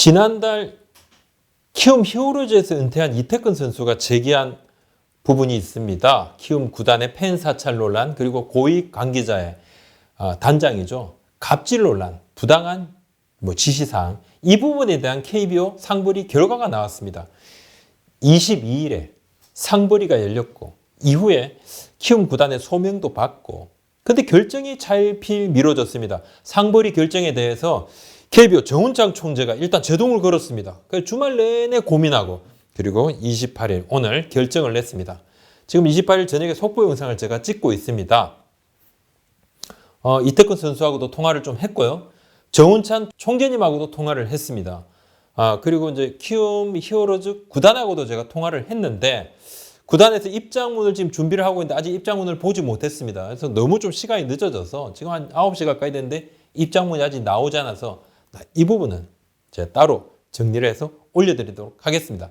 지난달 키움 히어로즈에서 은퇴한 이태근 선수가 제기한 부분이 있습니다. 키움 구단의 팬 사찰 논란 그리고 고위 관계자의 아, 단장이죠. 갑질 논란, 부당한 뭐 지시사항 이 부분에 대한 KBO 상벌이 결과가 나왔습니다. 22일에 상벌이가 열렸고 이후에 키움 구단의 소명도 받고 근데 결정이 차일필 미뤄졌습니다. 상벌이 결정에 대해서 KBO 정운장 총재가 일단 제동을 걸었습니다. 그래서 주말 내내 고민하고 그리고 28일 오늘 결정을 냈습니다. 지금 28일 저녁에 속보 영상을 제가 찍고 있습니다. 어, 이태근 선수하고도 통화를 좀 했고요. 정운찬 총재님하고도 통화를 했습니다. 아, 그리고 이제 키움 히어로즈 구단하고도 제가 통화를 했는데 구단에서 입장문을 지금 준비를 하고 있는데 아직 입장문을 보지 못했습니다. 그래서 너무 좀 시간이 늦어져서 지금 한 9시 가까이 됐는데 입장문이 아직 나오지 않아서 이 부분은 제가 따로 정리를 해서 올려드리도록 하겠습니다.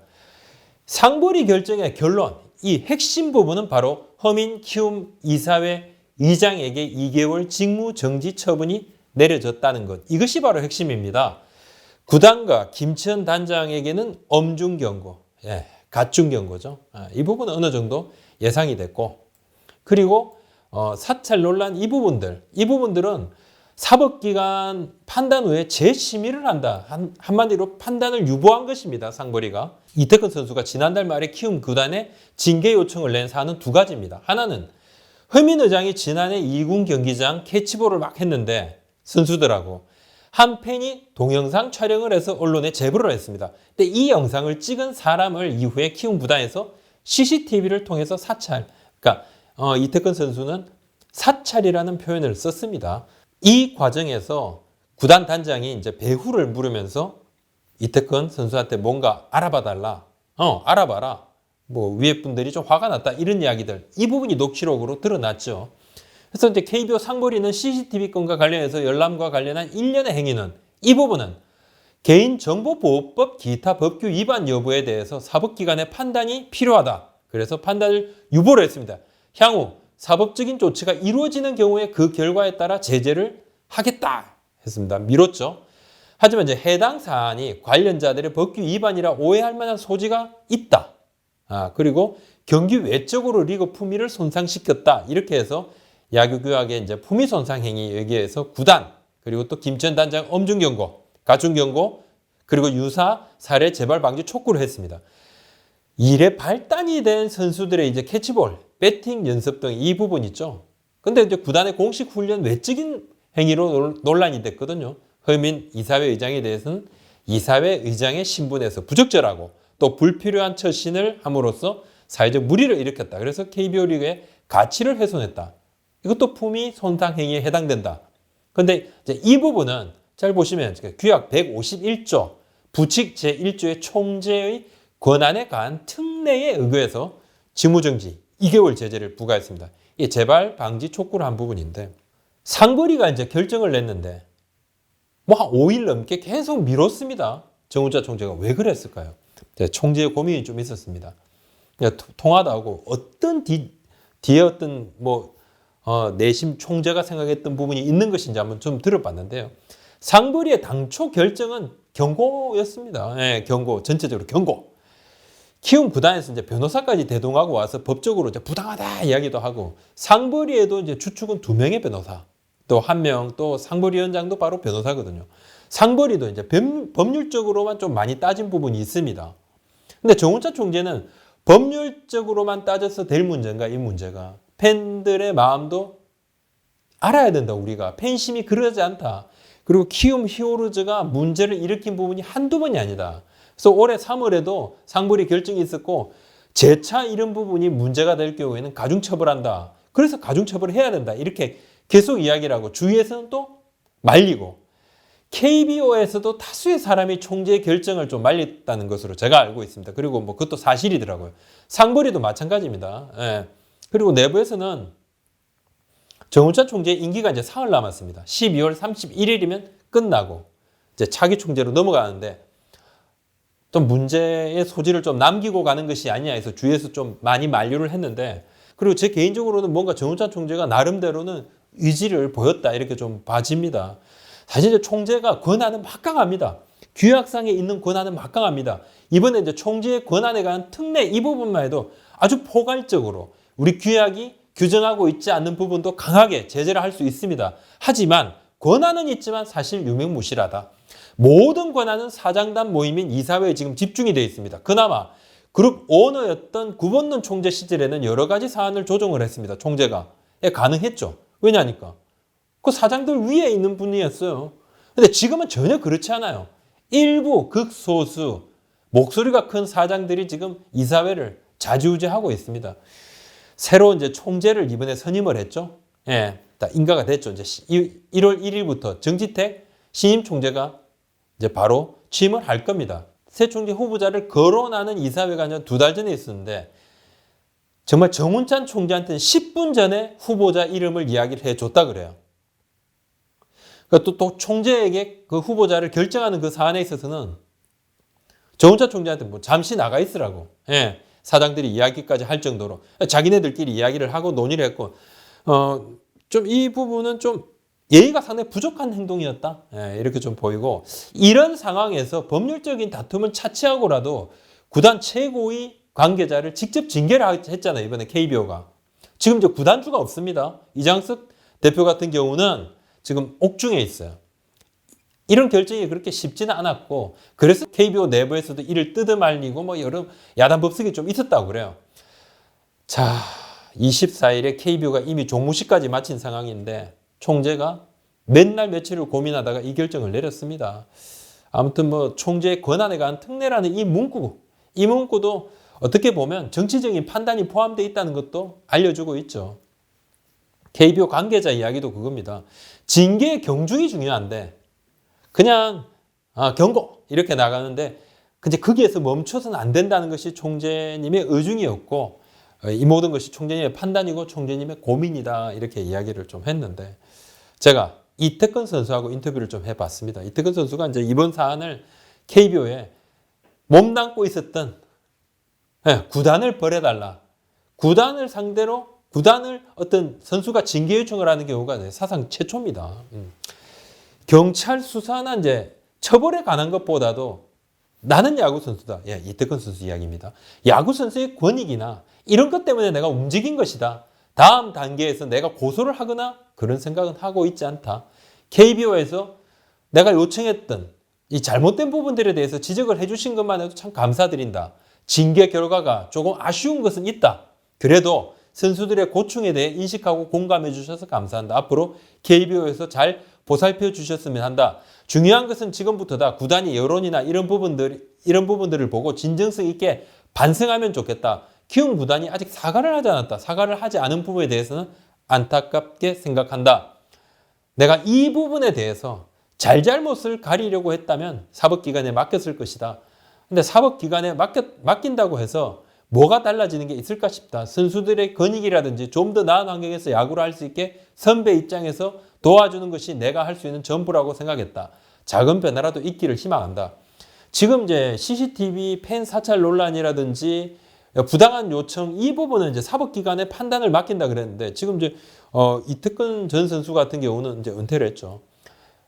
상벌이 결정의 결론, 이 핵심 부분은 바로 허민 키움 이사회 의장에게 2개월 직무 정지 처분이 내려졌다는 것. 이것이 바로 핵심입니다. 구단과 김치현 단장에게는 엄중 경고, 예, 가중 경고죠. 아, 이 부분은 어느 정도 예상이 됐고, 그리고 어, 사찰 논란 이 부분들, 이 부분들은 사법기관 판단 후에 재심의를 한다. 한, 한마디로 판단을 유보한 것입니다. 상벌이가. 이태근 선수가 지난달 말에 키움 구단에 징계 요청을 낸 사안은 두 가지입니다. 하나는 허민 의장이 지난해 2군 경기장 캐치볼을 막 했는데 선수들하고 한 팬이 동영상 촬영을 해서 언론에 제보를 했습니다. 근데 이 영상을 찍은 사람을 이후에 키움 구단에서 CCTV를 통해서 사찰, 그러니까 어, 이태근 선수는 사찰이라는 표현을 썼습니다. 이 과정에서 구단 단장이 이제 배후를 물으면서 이태근 선수한테 뭔가 알아봐 달라. 어, 알아봐라. 뭐 위에 분들이 좀 화가 났다. 이런 이야기들. 이 부분이 녹취록으로 드러났죠. 그래서 이제 KBO 상벌이는 CCTV 건과 관련해서 열람과 관련한 일련의 행위는 이 부분은 개인정보보호법 기타 법규 위반 여부에 대해서 사법기관의 판단이 필요하다. 그래서 판단을 유보를 했습니다. 향후 사법적인 조치가 이루어지는 경우에 그 결과에 따라 제재를 하겠다 했습니다. 미뤘죠. 하지만 이제 해당 사안이 관련자들의 법규 위반이라 오해할 만한 소지가 있다. 아, 그리고 경기 외적으로 리그 품위를 손상시켰다. 이렇게 해서 야구 규약의 이제 품위 손상 행위 여기에서 구단 그리고 또 김천 단장 엄중 경고, 가중 경고 그리고 유사 사례 재발 방지 촉구를 했습니다. 일에 발단이 된 선수들의 이제 캐치볼, 배팅 연습 등이 부분 있죠. 근데 이제 구단의 공식 훈련 외적인 행위로 논- 논란이 됐거든요. 허민 이사회 의장에 대해서는 이사회 의장의 신분에서 부적절하고 또 불필요한 처신을 함으로써 사회적 무리를 일으켰다. 그래서 KBO 리그의 가치를 훼손했다. 이것도 품위 손상 행위에 해당된다. 근데 이제 이 부분은 잘 보시면 규약 151조 부칙 제1조의 총재의 권한에 관한 특례에 의거해서 직무정지 2개월 제재를 부과했습니다. 이게 재발 방지 촉구를 한 부분인데 상거리가 이제 결정을 냈는데 뭐 한 5일 넘게 계속 미뤘습니다. 정우자 총재가 왜 그랬을까요? 네, 총재의 고민이 좀 있었습니다. 그러니까 하고 어떤 뒤, 뒤에 어떤 뭐 어, 내심 총재가 생각했던 부분이 있는 것인지 한번 좀 들어봤는데요. 상거리의 당초 결정은 경고였습니다. 예, 경고 전체적으로 경고. 키움 구단에서 이제 변호사까지 대동하고 와서 법적으로 이제 부당하다 이야기도 하고 상벌이에도 이제 주축은 두 명의 변호사 또 한 명 또 상벌위원장도 바로 변호사거든요. 상벌이도 이제 범- 법률적으로만 좀 많이 따진 부분이 있습니다. 근데 정운찬 총재는 법률적으로만 따져서 될 문제인가 이 문제가 팬들의 마음도 알아야 된다 우리가 팬심이 그러지 않다. 그리고 키움 히어로즈가 문제를 일으킨 부분이 한두 번이 아니다. 그래서 올해 3월에도 상벌이 결정이 있었고 재차 이런 부분이 문제가 될 경우에는 가중처벌한다. 그래서 가중처벌을 해야 된다. 이렇게 계속 이야기를 하고 주위에서는 또 말리고 KBO에서도 다수의 사람이 총재의 결정을 좀 말렸다는 것으로 제가 알고 있습니다. 그리고 뭐 그것도 사실이더라고요. 상벌이도 마찬가지입니다. 예. 그리고 내부에서는 정우찬 총재의 임기가 이제 사흘 남았습니다. 12월 31일이면 끝나고 이제 차기 총재로 넘어가는데 좀 문제의 소지를 좀 남기고 가는 것이 아니냐 해서 주위에서 좀 많이 만류를 했는데 그리고 제 개인적으로는 뭔가 정우찬 총재가 나름대로는 의지를 보였다 이렇게 좀 봐집니다. 사실 이제 총재가 권한은 막강합니다. 규약상에 있는 권한은 막강합니다. 이번에 이제 총재의 권한에 관한 특례 이 부분만 해도 아주 포괄적으로 우리 규약이 규정하고 있지 않는 부분도 강하게 제재를 할 수 있습니다. 하지만 권한은 있지만 사실 유명무실하다. 모든 권한은 사장단 모임인 이사회에 지금 집중이 되어 있습니다. 그나마 그룹 오너였던 구본론 총재 시절에는 여러 가지 사안을 조정을 했습니다. 총재가. 예, 가능했죠. 왜냐니까. 그 사장들 위에 있는 분이었어요. 근데 지금은 전혀 그렇지 않아요. 일부 극소수 목소리가 큰 사장들이 지금 이사회를 자주우지하고 있습니다. 새로 이제 총재를 이번에 선임을 했죠. 예, 다 인가가 됐죠. 이제 1월 1일부터 정지택 신임 총재가 이제 바로 취임을 할 겁니다. 새 총재 후보자를 거론하는 이사회가 두달 전에 있었는데 정말 정운찬 총재한테는 10분 전에 후보자 이름을 이야기를 해줬다 그래요. 그러니까 또, 또 총재에게 그 후보자를 결정하는 그 사안에 있어서는 정운찬 총재한테 뭐 잠시 나가 있으라고 예, 사장들이 이야기까지 할 정도로 자기네들끼리 이야기를 하고 논의를 했고 어, 좀 이 부분은 좀 예의가 상당히 부족한 행동이었다. 예, 이렇게 좀 보이고 이런 상황에서 법률적인 다툼은 차치하고라도 구단 최고위 관계자를 직접 징계를 했잖아요. 이번에 KBO가. 지금 이제 구단주가 없습니다. 이장석 대표 같은 경우는 지금 옥중에 있어요. 이런 결정이 그렇게 쉽지는 않았고 그래서 KBO 내부에서도 이를 뜯어말리고 뭐 여러 야단 법석이 좀 있었다고 그래요. 자, 24일에 KBO가 이미 종무시까지 마친 상황인데 총재가 맨날 며칠을 고민하다가 이 결정을 내렸습니다. 아무튼 뭐 총재의 권한에 관한 특례라는 이 문구, 이 문구도 어떻게 보면 정치적인 판단이 포함되어 있다는 것도 알려주고 있죠. KBO 관계자 이야기도 그겁니다. 징계의 경중이 중요한데 그냥 아, 경고 이렇게 나가는데 근데 거기에서 멈춰서는 안 된다는 것이 총재님의 의중이었고 어, 이 모든 것이 총재님의 판단이고 총재님의 고민이다 이렇게 이야기를 좀 했는데 제가 이태근 선수하고 인터뷰를 좀 해봤습니다. 이태근 선수가 이제 이번 사안을 KBO에 몸담고 있었던 네, 구단을 벌해달라. 구단을 상대로 구단을 어떤 선수가 징계 요청을 하는 경우가 사상 최초입니다. 음. 경찰 수사나 이제 처벌에 관한 것보다도 나는 야구 선수다. 예, 이태근 선수 이야기입니다. 야구 선수의 권익이나 이런 것 때문에 내가 움직인 것이다. 다음 단계에서 내가 고소를 하거나 그런 생각은 하고 있지 않다. KBO에서 내가 요청했던 이 잘못된 부분들에 대해서 지적을 해주신 것만 해도 참 감사드린다. 징계 결과가 조금 아쉬운 것은 있다. 그래도 선수들의 고충에 대해 인식하고 공감해 주셔서 감사한다. 앞으로 KBO에서 잘 보살펴 주셨으면 한다. 중요한 것은 지금부터다. 구단이 여론이나 이런 부분들 이런 부분들을 보고 진정성 있게 반성하면 좋겠다. 키움 구단이 아직 사과를 하지 않았다. 사과를 하지 않은 부분에 대해서는 안타깝게 생각한다. 내가 이 부분에 대해서 잘잘못을 가리려고 했다면 사법기관에 맡겼을 것이다. 근데 사법기관에 맡겨, 맡긴다고 해서 뭐가 달라지는 게 있을까 싶다. 선수들의 권익이라든지 좀 더 나은 환경에서 야구를 할 수 있게 선배 입장에서 도와주는 것이 내가 할 수 있는 전부라고 생각했다. 작은 변화라도 있기를 희망한다. 지금 이제 CCTV 팬 사찰 논란이라든지 부당한 요청 이 부분은 이제 사법기관의 판단을 맡긴다 그랬는데 지금 이제 어, 이특근 전 선수 같은 경우는 이제 은퇴를 했죠.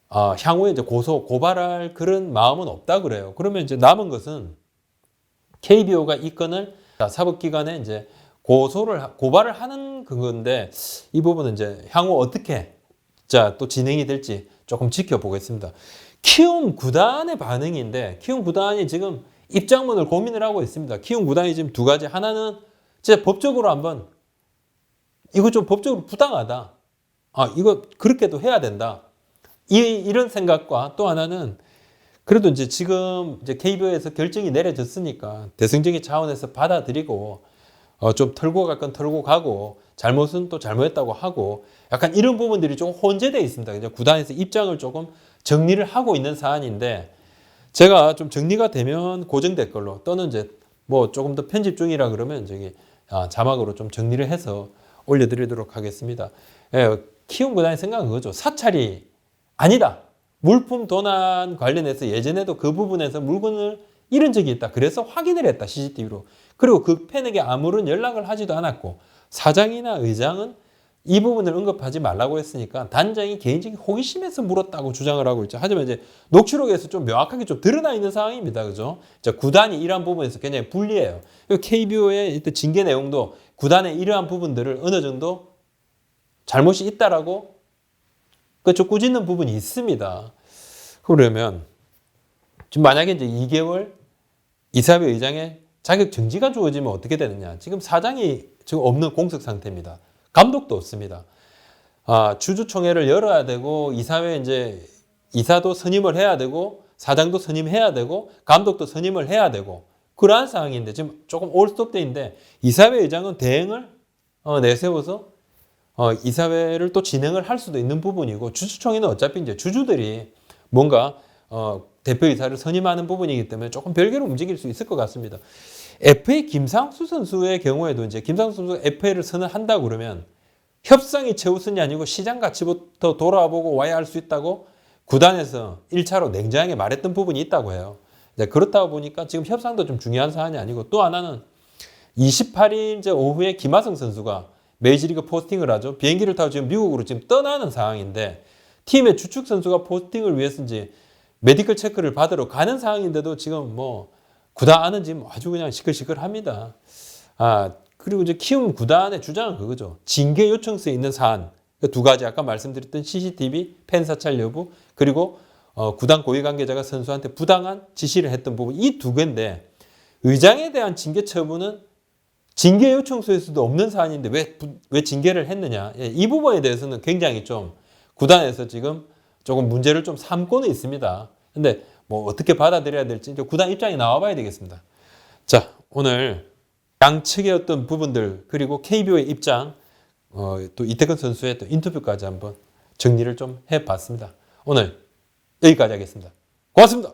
아, 향후에 이제 고소 고발할 그런 마음은 없다 그래요. 그러면 이제 남은 것은 KBO가 이 건을 사법기관에 이제 고소를 고발을 하는 그건데 이 부분은 이제 향후 어떻게 자 또 진행이 될지 조금 지켜보겠습니다. 키움 구단의 반응인데 키움 구단이 지금 입장문을 고민을 하고 있습니다. 키움 구단이 지금 두 가지 하나는 진짜 법적으로 한번 이거 좀 법적으로 부당하다. 아 이거 그렇게도 해야 된다. 이 이런 생각과 또 하나는 그래도 이제 지금 이제 KBO에서 결정이 내려졌으니까 대승적인 차원에서 받아들이고 어, 좀 털고 갈 건 털고 가고 잘못은 또 잘못했다고 하고 약간 이런 부분들이 좀 혼재되어 있습니다. 이제 구단에서 입장을 조금 정리를 하고 있는 사안인데 제가 좀 정리가 되면 고정될 걸로 또는 이제 뭐 조금 더 편집 중이라 그러면 저기 아, 자막으로 좀 정리를 해서 올려드리도록 하겠습니다. 예, 키움 구단의 생각은 그거죠. 사찰이 아니다. 물품 도난 관련해서 예전에도 그 부분에서 물건을 잃은 적이 있다. 그래서 확인을 했다. CCTV로. 그리고 그 팬에게 아무런 연락을 하지도 않았고 사장이나 의장은 이 부분을 언급하지 말라고 했으니까 단장이 개인적인 호기심에서 물었다고 주장을 하고 있죠. 하지만 이제 녹취록에서 좀 명확하게 좀 드러나 있는 상황입니다. 그죠? 자, 구단이 이러한 부분에서 굉장히 불리해요. KBO의 징계 내용도 구단의 이러한 부분들을 어느 정도 잘못이 있다라고 그쪽 꾸짖는 부분이 있습니다. 그러면 지금 만약에 이제 2개월 이사회 의장의 자격 정지가 주어지면 어떻게 되느냐? 지금 사장이 지금 없는 공석 상태입니다. 감독도 없습니다. 아, 주주총회를 열어야 되고 이사회 이제 이사도 선임을 해야 되고 사장도 선임해야 되고 감독도 선임을 해야 되고 그러한 상황인데 지금 조금 올스톱대인데 이사회 의장은 대행을 어, 내세워서 어, 이사회를 또 진행을 할 수도 있는 부분이고 주주총회는 어차피 이제 주주들이 뭔가 어, 대표이사를 선임하는 부분이기 때문에 조금 별개로 움직일 수 있을 것 같습니다. FA 김상수 선수의 경우에도 이제 김상수 선수가 FA를 선언한다 그러면 협상이 최우선이 아니고 시장 가치부터 돌아보고 와야 할 수 있다고 구단에서 1차로 냉정하게 말했던 부분이 있다고 해요. 그렇다 보니까 지금 협상도 좀 중요한 사안이 아니고 또 하나는 28일 이제 오후에 김하성 선수가 메이저리그 포스팅을 하죠. 비행기를 타고 지금 미국으로 지금 떠나는 상황인데 팀의 주축 선수가 포스팅을 위해서인지 메디컬 체크를 받으러 가는 상황인데도 지금 뭐 구단 안은 지금 아주 그냥 시끌시끌합니다. 아 그리고 이제 키움 구단의 주장은 그거죠. 징계 요청서에 있는 사안 그 두 가지 아까 말씀드렸던 CCTV 팬 사찰 여부 그리고 어, 구단 고위 관계자가 선수한테 부당한 지시를 했던 부분 이 두 개인데 의장에 대한 징계 처분은 징계 요청서에서도 없는 사안인데 왜, 부- 왜 징계를 했느냐 예, 이 부분에 대해서는 굉장히 좀 구단에서 지금 조금 문제를 좀 삼고는 있습니다. 근데 뭐 어떻게 받아들여야 될지 이제 구단 입장이 나와봐야 되겠습니다. 자 오늘 양측의 어떤 부분들 그리고 KBO의 입장 어, 또 이태근 선수의 또 인터뷰까지 한번 정리를 좀 해봤습니다. 오늘 여기까지 하겠습니다. 고맙습니다.